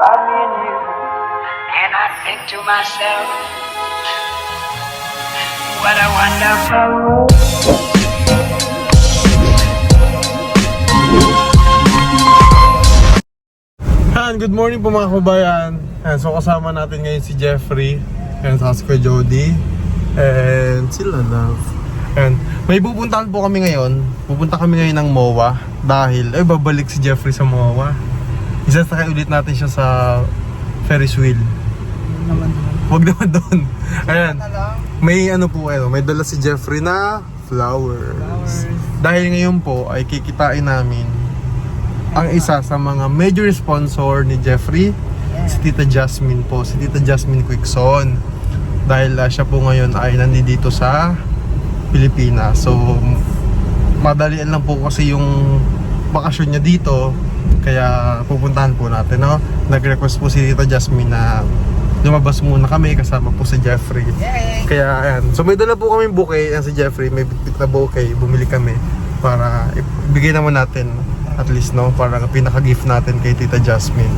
by me and you. And I think to myself, what a wonderful world. Good morning po mga kabayan. Yan, so kasama natin ngayon si Jeffrey. Yan, saka si Jody. And sila love. And may pupuntahan po kami ngayon. Pupunta kami ngayon ng MOA. Dahil, ay babalik si Jeffrey sa MOA. Isasakay ulit natin siya sa Ferris wheel. Huwag naman doon. Ayan. May ano po, ano, may dala si Jeffrey na flowers. Dahil ngayon po ay kikitain namin ang isa sa mga major sponsor ni Jeffrey, si Tita Jasmine po, si Tita Jasmine Quickson. Dahil ah, siya po ngayon ay nandito sa Pilipinas. So, madalian lang po kasi yung bakasyon niya dito. Kaya pupuntahan po natin, no? Nag-request po si Tita Jasmine na lumabas muna kami kasama po si Jeffrey. Kaya ayan. So may dala po kami bouquet. Yan si Jeffrey, may bitbit na bouquet. Bumili kami para ibigay naman natin at least no, para pinaka-gift natin kay Tita Jasmine.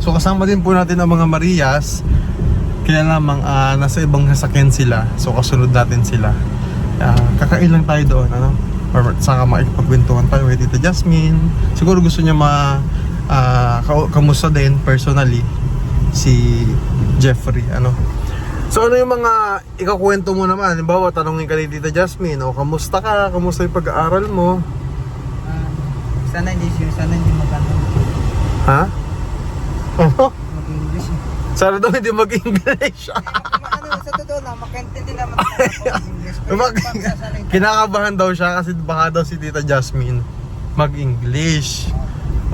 So kasama din po natin ang mga Marias. Kaya lamang ah, nasa ibang sasakyan sila. So kasunod natin sila. Ah, kakain lang tayo doon, ano? Or saka makikipagkwentuhan tayo kay Tita Jasmine. Siguro gusto niya ma ka- kamusta din personally si Jeffrey, ano? So ano yung mga ikakwento mo naman? Halimbawa, tanongin ka ni Tita Jasmine, o kamusta ka? Kamusta yung pag-aaral mo? Ah, sana hindi siya, sana hindi magano Ha? Ano? mag-English. Sana daw hindi mag-English. ano, sa totoo lang, makaintindi naman Mag- Kinakabahan daw siya kasi baka daw si Tita Jasmine mag-English.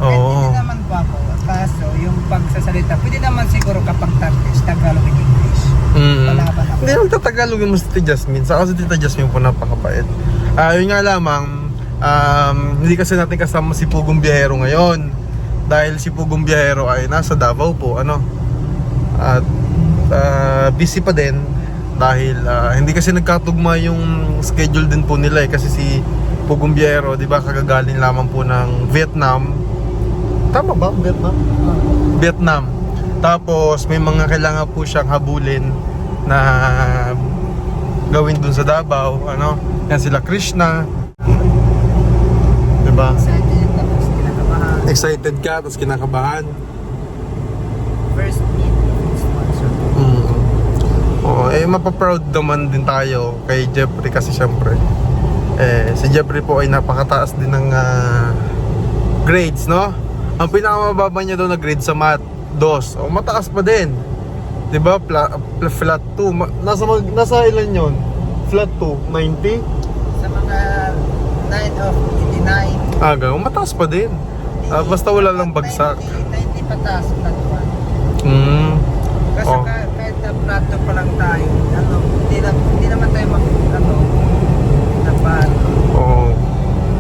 Oo. naman po ako. Kaso, yung pagsasalita, pwede naman siguro kapag Turkish, Tagalog and English. Mm. Wala ba? Hindi naman tatagalogin mo si Tita Jasmine. Saka si Tita Jasmine po napakabait. Ah, yun nga lamang, um, hindi kasi natin kasama si Pugong Biyahero ngayon. Dahil si Pugong Biyahero ay nasa Davao po, ano. At ah, busy pa din dahil ah, hindi kasi nagkatugma yung schedule din po nila eh kasi si Pugong Biyahero, 'di ba, kagagaling lamang po ng Vietnam. Tama ba? Vietnam? Vietnam. Tapos may mga kailangan po siyang habulin na gawin dun sa Davao, ano? Yan sila Krishna. 'Di ba? Excited yun, tapos kinakabahan. Excited ka tapos kinakabahan. First meet. Oo, eh mapaproud naman din tayo kay Jeffrey kasi syempre eh si Jeffrey po ay napakataas din ng ah, grades, no? Ang pinakamababa niya daw na grade sa math, dos. O mataas pa din. 'Di ba? Pla, pla- flat 2. Ma- nasa nasa ilan 'yon? Flat 2, 90? Sa mga 9 of 89. Ah, ganun. Mataas pa din. Ah, basta wala lang bagsak. 90, 90 pataas, flat 1. Mm. Kasi Oh. Plato pa lang tayo, ano, hindi, na, hindi naman tayo mag, ano, dapat, Oo.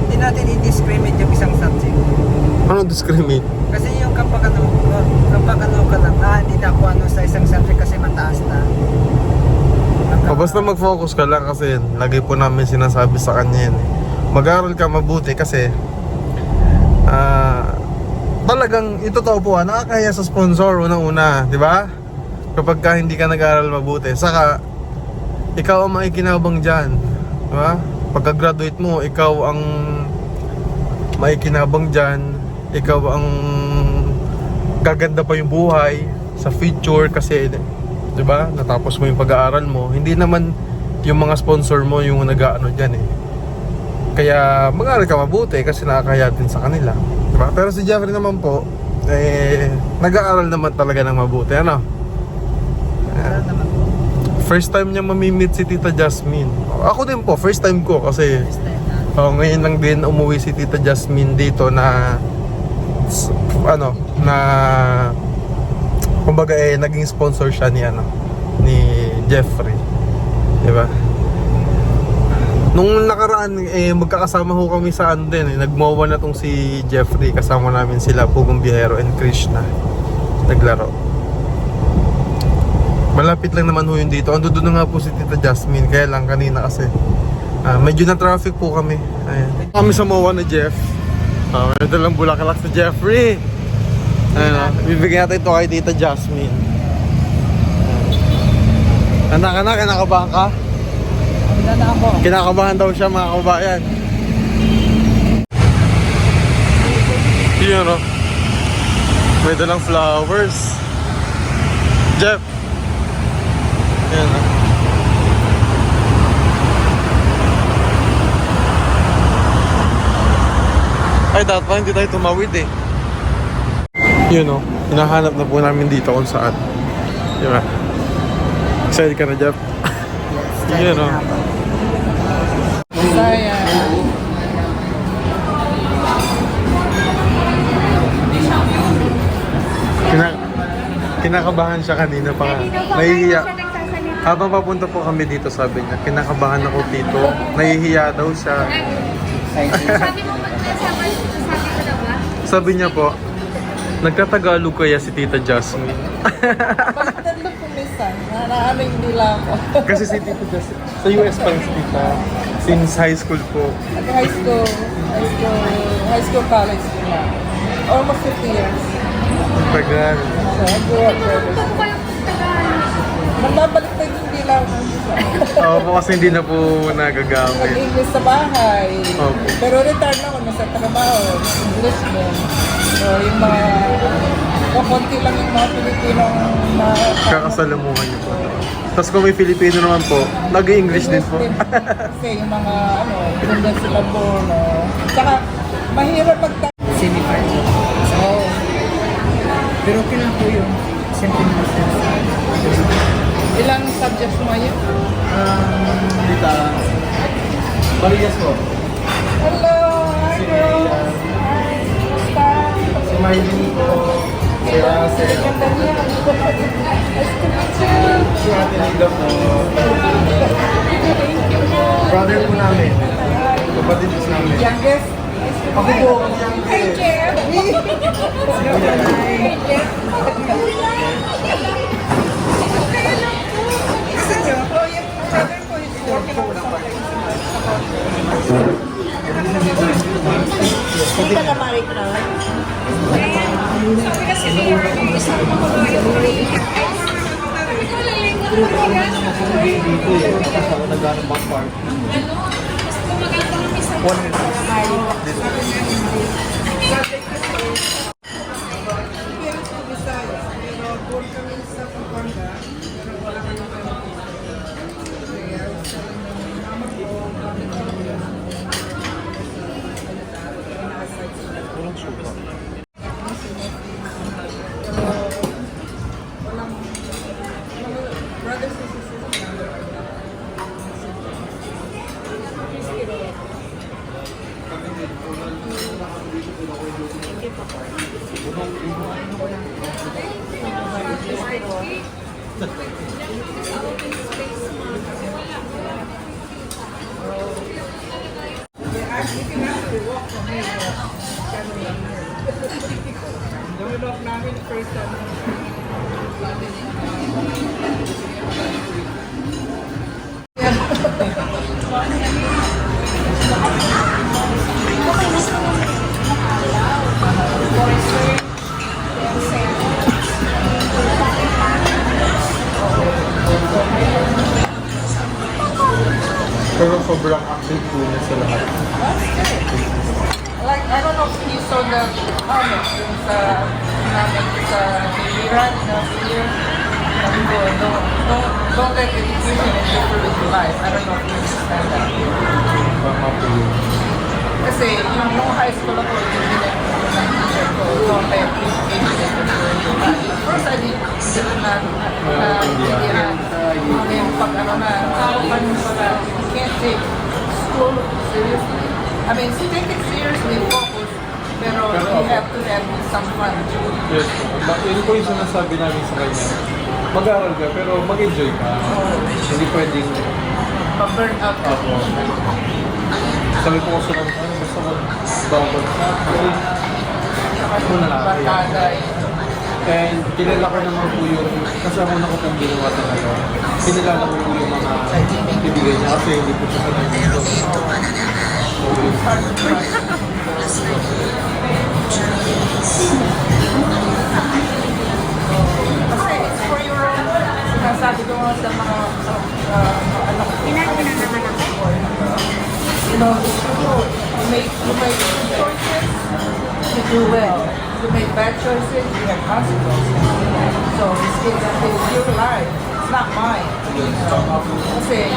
hindi natin i-discriminate yung isang subject. Ano discriminate? Kasi yung kapag ano, kapag ano ka lang, ah, hindi na ako ano sa isang subject kasi mataas na. O Oh, basta mag-focus ka lang kasi lagi po namin sinasabi sa kanya yan. Mag-aral ka mabuti kasi ah talagang ito totoo po ah, nakakaya sa sponsor unang-una, di ba? Kapag ka hindi ka nag-aral mabuti. Saka ikaw ang maikinabang dyan. Di ba? Pagka-graduate mo, ikaw ang maikinabang dyan. Ikaw ang gaganda pa yung buhay sa future kasi 'di ba? Natapos mo yung pag-aaral mo. Hindi naman yung mga sponsor mo yung nag-aano diyan eh. Kaya mag-aaral ka mabuti kasi nakakaya din sa kanila, 'di ba? Pero si Jeffrey naman po eh nag-aaral naman talaga ng mabuti, ano? First time niya mamimit si Tita Jasmine. Ako din po, first time ko kasi. Oh, ngayon lang din umuwi si Tita Jasmine dito na ano, na kumbaga eh naging sponsor siya ni ano ni Jeffrey. 'Di ba? Nung nakaraan eh magkakasama ho kami sa ano din eh, nagmowa na tong si Jeffrey kasama namin sila Pugong Bihero and Krishna naglaro. Malapit lang naman ho yun dito. Ando doon nga po si Tita Jasmine. Kaya lang kanina kasi ah, medyo na traffic po kami. Ayan. Kami sa MOA na Jeff. Uh, may dalang bulaklak sa Jeffrey. Ano, bibigyan natin ito kay Tita Jasmine. Anak, anak, kinakabahan ka? Na ako. Kinakabahan daw siya mga kabayan. Yun o. May dalang flowers. Jeff. O. Ay, dapat pa hindi tayo tumawid eh. Yun o. Hinahanap na po namin dito kung saan. Di ba? Excited ka na, Jeff? Yun o. Sayang. Kina kinakabahan siya kanina pa nga. Nahihiya. Habang papunta po kami dito, sabi niya, kinakabahan ako dito. Nahihiya daw siya. Sabi mo magkasama, sabi ko na ba? Sabi niya po, nagtatagalog kaya si Tita Jasmine. Bakit lang kumisan? Naraano hindi lang ako. Kasi si Tita Jasmine, sa US pa rin si Tita. Since high school po. At high school, high school, high school college na. Almost 50 years. Tagal. So, I grew up there. Yung lang ako. Oo po kasi hindi na po nagagamit. Nag-English sa bahay. Opo. Pero retired na ako nasa trabaho. English din. So, yung mga... O, konti lang yung mga Pilipinong na... Kakasalamuhan niyo po. Tapos kung may Filipino naman po, nag-English din po. Kasi yung mga, ano, din sila po, no. Tsaka, mahirap mag semi-final. So, pero okay lang po yun. Siyempre siya. Ilang subjects mo ngayon? Tita, Marias po. Hello! Hi, girls! Hi! Kumusta? Si Miley po. Si Russell. Ganda niya. Nice to meet you. Si Ate Lida po. Brother po namin. Kapatid po namin. Youngest? Ako po. Hi, Jeff! Gusto Oh, yung brother ko is working on something. Hindi ka na married na? Parents Develop namin first time. Pero sobrang active po niya sa lahat. Like, I saw the comments dun sa namin sa Iran na year. Sabi ko, don't, don't, don't let education interfere your life. I don't know if you understand that. Kasi yung nung high school ako, yung ng teacher ko, don't let education interfere your life. First, I did, na, na, naintindihan. Ngayon, pag ano na, tao pa rin pala, you can't take school seriously. I mean, take it seriously, focus, pero you have to have some fun. Yes po. Yun po yung sinasabi namin sa kanya. Mag-aaral ka, pero mag-enjoy ka. Hindi pwedeng Pa-burn out ka. ako. Sabi ko kasi lang, ano, basta mag-bawal sa akin. Ako na lang. Batagay. And kilala ko naman po yung, kasi ako na ko pong ginawa talaga. Kinilala ko po yung mga ibigay niya kasi hindi po siya sanay dito. So, Kasi for You know, make, you make choices, do well. Make bad choices, you have consequences. So life. It's not mine. Okay,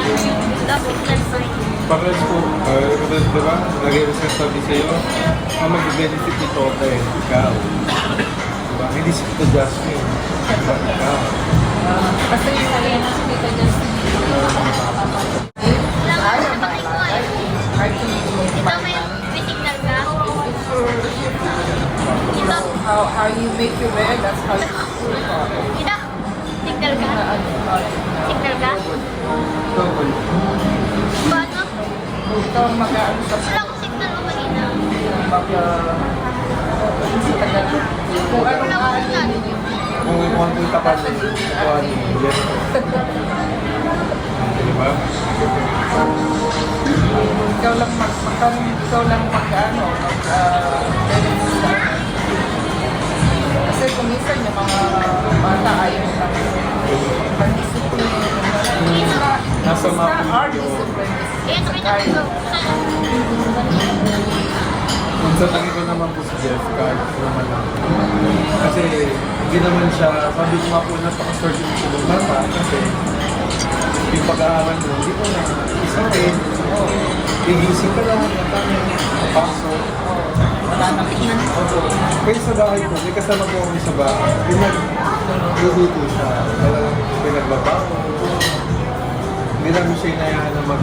that's what I'm saying. Parehas po, uh, di ba, nag-research sabi sa'yo, ang mag-benefit nito kay ikaw. Diba? Hindi si Tito Jasmine. Diba? Ikaw. Uh, kasi yung nakikita niya sa I am my life. I can use Ito my may money. may signal ka? It's for Ito. how, how you make your bed, that's how you. Ito. Signal ka? Na ano, uh, Signal ka? Ikaw ang mag-ano sa Wala akong signal o kanina. mag sa tagal. Kung ano akong signal. Kung kung kung tapat ng kuha ni Yes. Diba? ikaw lang mag, ikaw lang mag ano, mag uh, Kung sa tingin ko naman po si Jeff, kahit naman lang. Kasi hindi naman siya, sabi ko nga po napaka-short yung tulong bata kasi yung pag-aaral mo, hindi mo na isipin. Gigising ka lang, natanya, papasok. Wala nang. Opo. Kaya sa bahay po, may kasama po kami sa bahay. Pinagluluto siya. Talagang pinagbabaho. Hindi namin siya inayaan na mag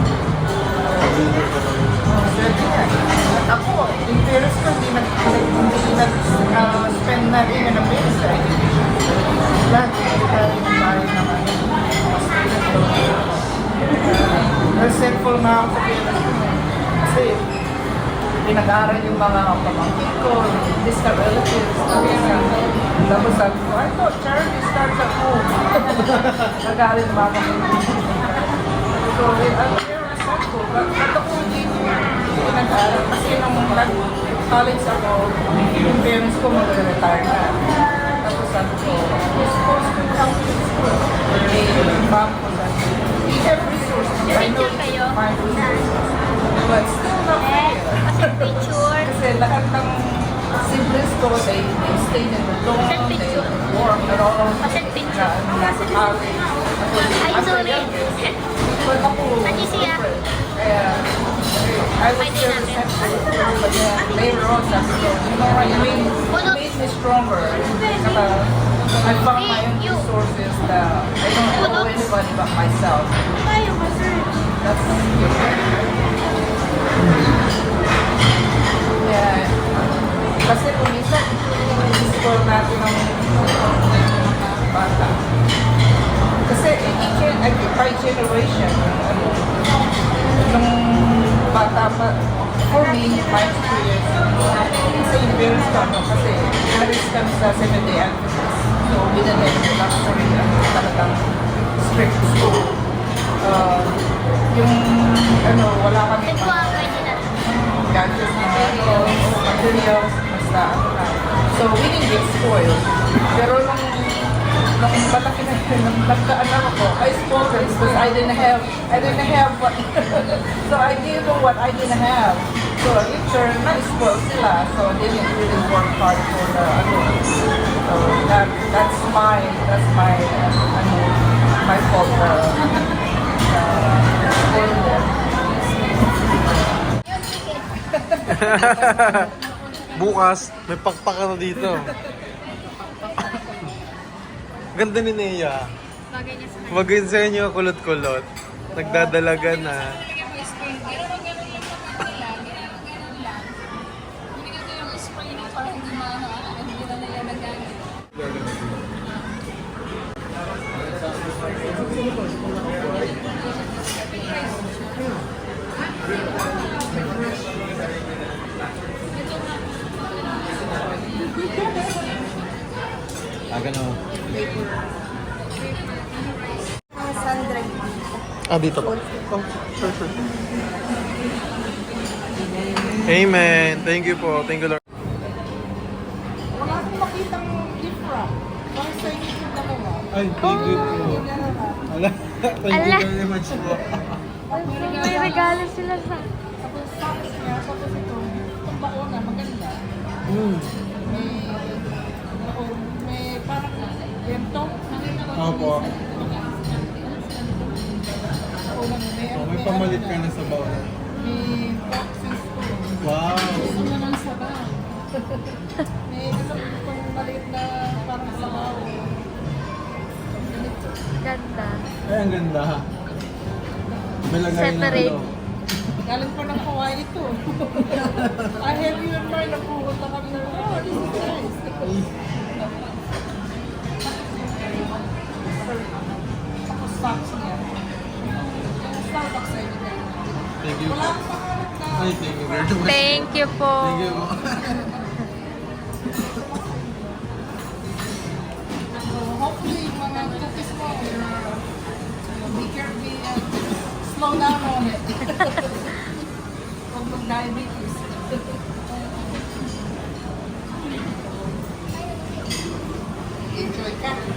Ako, in fairness ko, hindi nag- hindi nag-spend na rin ng bills. eh. Lahat, hindi ng bahay ng ano. Resentful nga ako sa parents ko. eh. Kasi, pinag-aaral yung mga pamangkin ko, distant relatives. Tapos sabi ko, I thought charity starts at home. Nag-aaral yung mga pamangkin. So, eh, ako hindi ko pinag-aaral. Kasi nung nag-college ako, yung parents ko mag-retire na. Tapos sabi ko, come to school. Eh, mom ko sabi, we have resources. I know kayo? my resources. But still not Eh, fair. kasi lahat ng siblings ko, they, they stayed in the dorm, they work, but all picture. nasa college. Ay, I'm sorry. younger. But ako, Ano siya? different. Kaya, I was still resentful. But then, later on, sabi ko, you know what, you made, you made me stronger. Saka, I found my own resources that I don't know anybody but myself. What, so I gave them what I didn't have. So, in turn, na-spoiled sila. So, they didn't really work hard for the, ano, so that, that's my, that's my, uh, ano, my fault, uh, uh. Bukas, may pakpak na dito. Ganda ni Nea. Bagay niya sa Bagay sa inyo, kulot-kulot. Nagdadalaga na. Ah, dito pa. Oh, sure, sure. Amen. Thank you po. Thank you, Lord. Wala akong makitang gift wrap. Para sa inyo yung dalawa. Ay, thank you po. Dalawa. Ala, thank you very much po. May regalo sila sa... Tapos socks niya, tapos ito, itong baona, maganda. Hmm. May, may parang bento. Opo. Baona, may, Oh, may pamalit ka na sa bawal. May boxes ko. Wow! Gusto mo naman sabaw. may isang maliit na parang sabaw. Ganda. Ay, ang ganda. May lagay na Separate. ano. Galing pa ng Hawaii ito. I have you in mind na pumunta kami ng, oh, this is nice. Thank you po. Ay, thank you very much. Thank you po. Thank you po. Hopefully, mga cookies mo, be careful, uh, slow down on it. Huwag mag-diabetes. Enjoy ka.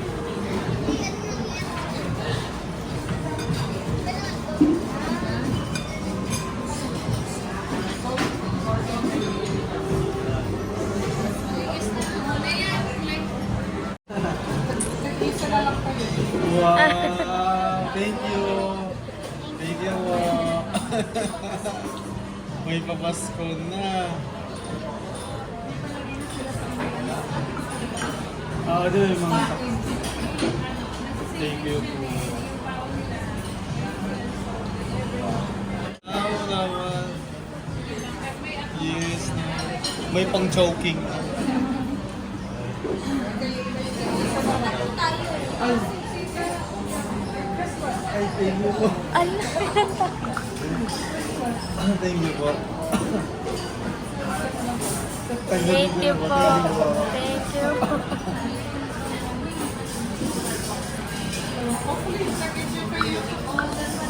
May pang choking. Ay, thank you po. Thank you po. Thank you po. Thank you. Hopefully, nag-enjoy kayo. See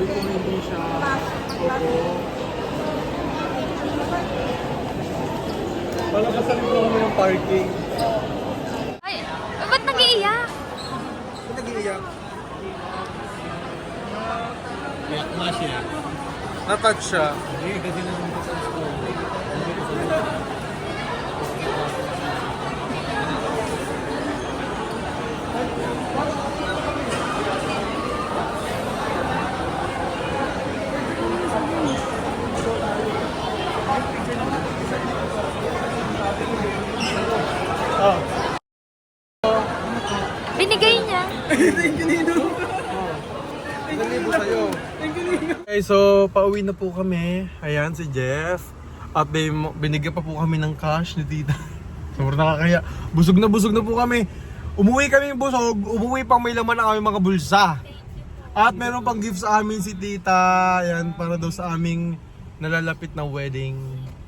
sabi ko hindi siya, opo. Palabasan ko kami ng parking. Ay, ba't nag-iiyak? Ba't nag-iiyak? Iyak na siya. Natouch siya. Hindi, kasi nandun sa school. Binigay niya. Dali po sa'yo. Okay, so pauwi na po kami. Ayan, si Jeff. At may, binigyan pa po kami ng cash ni tita. Sobrang nakakaya. Busog na busog na po kami. Umuwi kami busog. Umuwi pang may laman na kami mga bulsa. At meron pang gift sa amin si tita. Ayan, para daw sa aming nalalapit na wedding.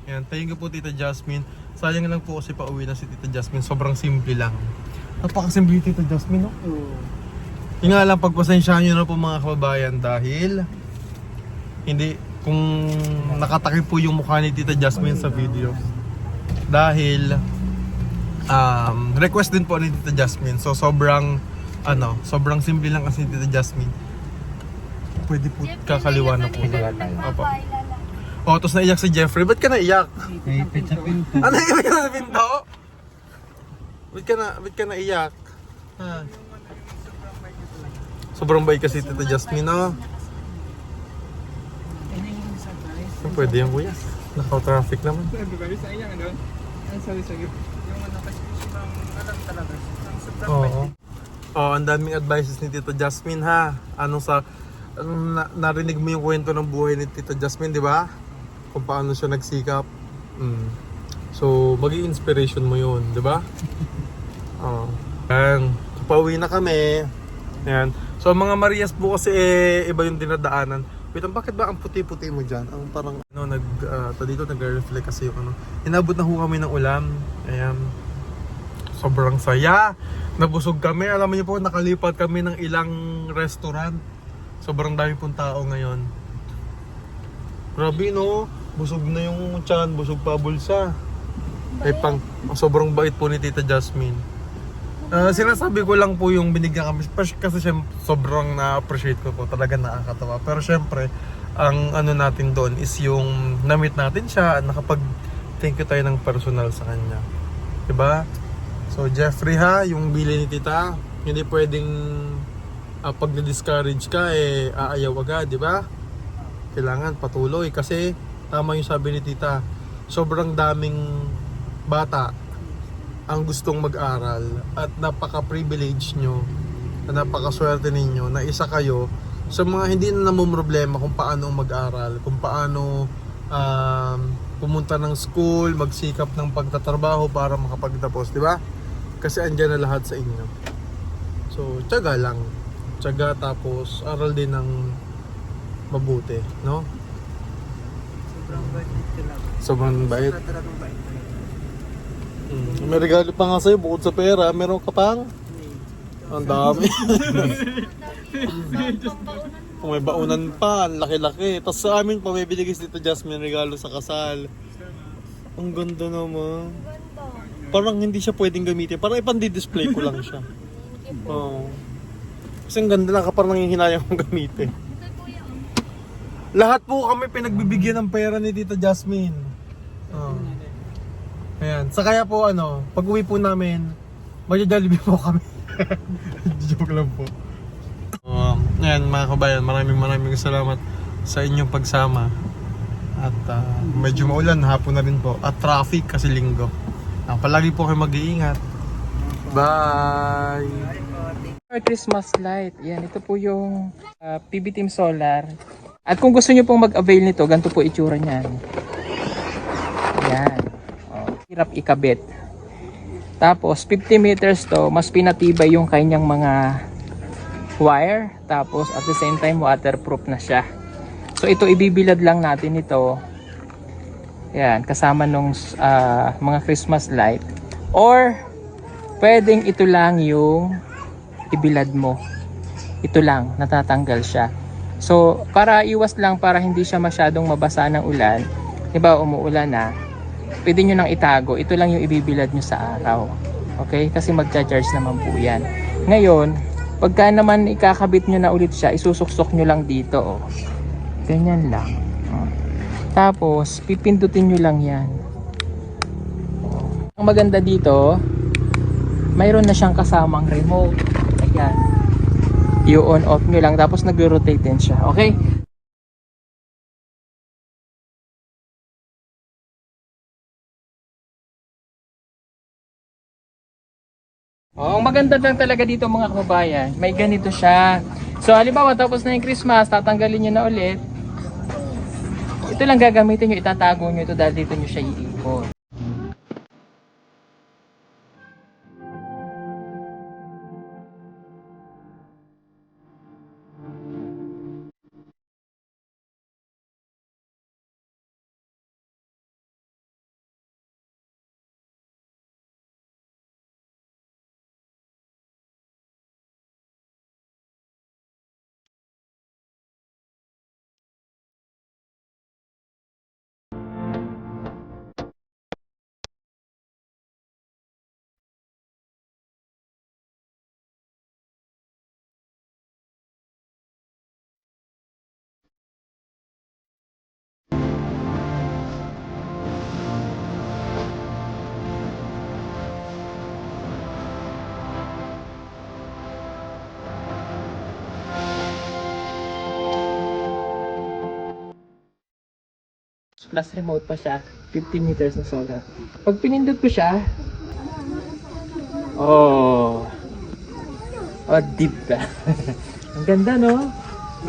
Ayan, thank you po tita Jasmine. Sayang lang po kasi pauwi na si tita Jasmine. Sobrang simple lang. Napakasimple ni tita Jasmine, no? Yung nga lang, pagpasensyahan nyo na po mga kababayan dahil hindi kung nakatakip po yung mukha ni Tita Jasmine sa video. Dahil um, request din po ni Tita Jasmine. So sobrang ano, sobrang simple lang kasi ni Tita Jasmine. Pwede po kakaliwa na po. Opo. Oh, tapos naiyak si Jeffrey. Ba't ka naiyak? Naipit sa pinto. Ano yung ka na pinto? Ba't ka na, ba't ka naiyak? Ha? Sobrang bait kasi Tita Jasmine, no? Pwede yan, kuya. Naka-traffic naman. Oo. Oh, ang daming advices ni Tita Jasmine ha. Anong sa na, narinig mo yung kwento ng buhay ni Tita Jasmine, di ba? Kung paano siya nagsikap. Mm. So, maging inspiration mo yun, di ba? Oo. Yan. Pauwi na kami. Yan. So, ang mga Marias po kasi eh, iba yung dinadaanan. Wait, bakit ba ang puti-puti mo dyan? Ang parang, ano, nag, uh, dito nag-reflect kasi yung ano. Inabot na ho kami ng ulam. Ayan. Sobrang saya. Nabusog kami. Alam niyo po, nakalipat kami ng ilang restaurant. Sobrang dami pong tao ngayon. Grabe no. Busog na yung tiyan, busog pa bulsa. Eh pang ang sobrang bait po ni Tita Jasmine. Ah, sinasabi ko lang po yung binigyan kami kasi syem- sobrang na-appreciate ko po talaga nakakatawa. Pero syempre, ang ano natin doon is yung na-meet natin siya at nakapag thank you tayo ng personal sa kanya. 'Di ba? So Jeffrey ha, yung bili ni Tita, hindi pwedeng ah, pag na-discourage ka eh aayaw agad, 'di ba? Kailangan patuloy kasi tama yung sabi ni Tita. Sobrang daming bata ang gustong mag-aral at napaka-privilege nyo at napaka-swerte ninyo na isa kayo sa mga hindi na problema kung paano mag-aral, kung paano um, pumunta ng school, magsikap ng pagtatrabaho para makapagtapos, di ba? Kasi andyan na lahat sa inyo. So, tiyaga lang. Tiyaga tapos aral din ng mabuti, no? Sobrang bait. Sobrang bait. Sobrang bait. Mm, may regalo pa nga sa'yo bukod sa pera. Meron ka pang? Ang dami. Kung may baunan pa, ang laki-laki. Tapos sa amin pa may binigay si Jasmine regalo sa kasal. Ang ganda naman. Parang hindi siya pwedeng gamitin. Parang ipandi-display ko lang siya. Oo. Kasi ang ganda lang parang nangihinayang kong gamitin. Lahat po kami pinagbibigyan ng pera ni Tita Jasmine. Ayan. Sa kaya po ano, pag uwi po namin, magja-jollibee po kami. Joke lang po. Um, ayan mga kabayan, maraming maraming salamat sa inyong pagsama. At ah, medyo maulan, hapon na rin po. At traffic kasi linggo. Ah, palagi po kayo mag-iingat. Bye! Our Christmas light. Yan, ito po yung uh, PB Team Solar. At kung gusto nyo pong mag-avail nito, ganito po itsura niyan. Yan. Hirap ikabit. Tapos, 50 meters to, mas pinatibay yung kanyang mga wire. Tapos, at the same time, waterproof na siya. So, ito, ibibilad lang natin ito. Yan, kasama nung ah, mga Christmas light. Or, pwedeng ito lang yung ibilad mo. Ito lang, natatanggal siya. So, para iwas lang, para hindi siya masyadong mabasa ng ulan, di umuulan na, pwede nyo nang itago, ito lang yung ibibilad nyo sa araw. Okay? Kasi magcha-charge naman po yan. Ngayon, pagka naman ikakabit nyo na ulit siya, isusuksok nyo lang dito. Oh. Ganyan lang. Oh. Tapos, pipindutin nyo lang yan. Ang maganda dito, mayroon na siyang kasamang remote. Ayan. I-on off nyo lang tapos nag-rotate din siya. Okay? Oh, ang maganda lang talaga dito mga kababayan, may ganito siya. So, halimbawa tapos na yung Christmas, tatanggalin nyo na ulit. Ito lang gagamitin nyo, itatago nyo ito dahil dito nyo siya iikot. Plus remote pa siya. 50 meters na solar. Pag pinindot ko siya, oh, oh, deep ka. Ang ganda, no?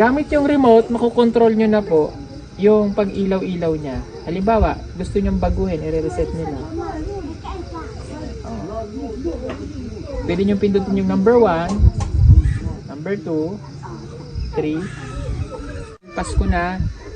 Gamit yung remote, makokontrol nyo na po yung pag-ilaw-ilaw niya. Halimbawa, gusto nyong baguhin, i-reset nyo lang. Oh. Pwede nyo pindutin yung number 1, number 2, 3. Pasko na,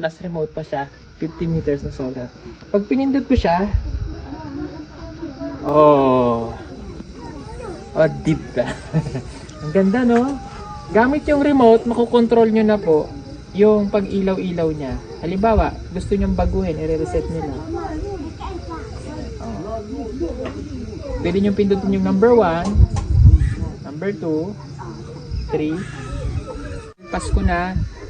Plus remote pa siya. 50 meters na solar. Pag pinindot ko siya, oh, oh, deep ka. Ang ganda, no? Gamit yung remote, makokontrol nyo na po yung pag-ilaw-ilaw niya. Halimbawa, gusto nyong baguhin, i-reset nyo lang. Oh. Pwede nyo pindutin yung number 1, number 2, 3, Pasko na,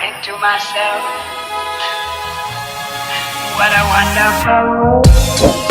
me and you, and I think to myself, what a wonderful world.